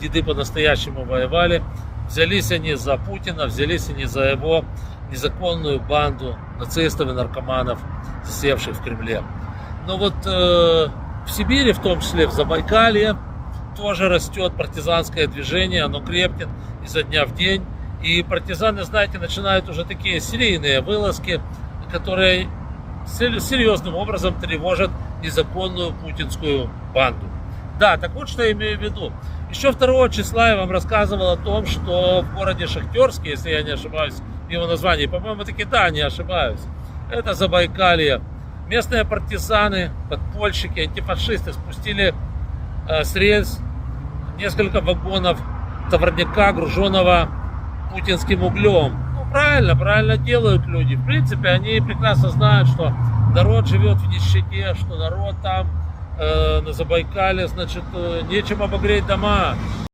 деды по-настоящему воевали. Взялись они за Путина, взялись они за его незаконную банду нацистов и наркоманов, засевших в Кремле. Но вот э, в Сибири, в том числе в Забайкалье, тоже растет партизанское движение, оно крепнет изо дня в день. И партизаны, знаете, начинают уже такие серийные вылазки, которые сер- серьезным образом тревожат незаконную путинскую банду. Да, так вот что я имею в виду. Еще 2 числа я вам рассказывал о том, что в городе Шахтерске, если я не ошибаюсь, его названии, по-моему, таки да, не ошибаюсь, это Забайкалье, местные партизаны, подпольщики, антифашисты спустили э, с рельс несколько вагонов товарняка, груженного путинским углем. Ну, правильно, правильно делают люди. В принципе, они прекрасно знают, что народ живет в нищете, что народ там э, на Забайкале, значит, э, нечем обогреть дома.